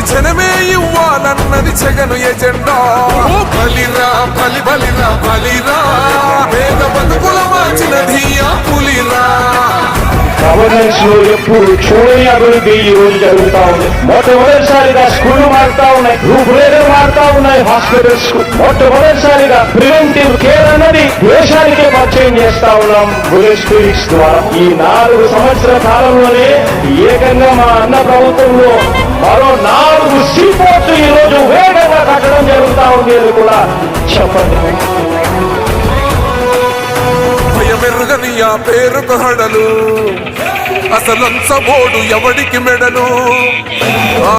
కుర్చీ జనమే ఇవ్వాలన్నది జగను ఎజెండా. ఓ బలిరా బలి బలిరా బలిరా. పేద బతుకుల మార్చినది ఆ పులిరా. గవర్నెన్స్లో ఎప్పుడు చూడని అభివృద్ధి ఈ రోజు జరుగుతా ఉంది. మొట్టమొదటిసారిగా స్కూళ్ళు మారుతా ఉన్నాయి. రూపురేఖలు మారుతా ఉన్నాయి హాస్పిటల్స్ మొట్టమొదటిసారిగా ప్రివెంటివ్ కేర్ అన్నది దేశానికే పరిచయం చేస్తా ఉన్నాం బులెట్ క్లినిక్స్ ద్వారా. ఈ నాలుగు సంవత్సరాల కాలంలోనే ఏకంగా మా అన్న ప్రభుత్వంలో మరో నాలుగు ఈరోజు వేగంగా కట్టడం జరుగుతూ ఉంది అని కూడా. చెప్పండి. భయమెరుగని ఆ పేరుకు హడలు. అసలంచబోడు ఎవడికి మెడలు?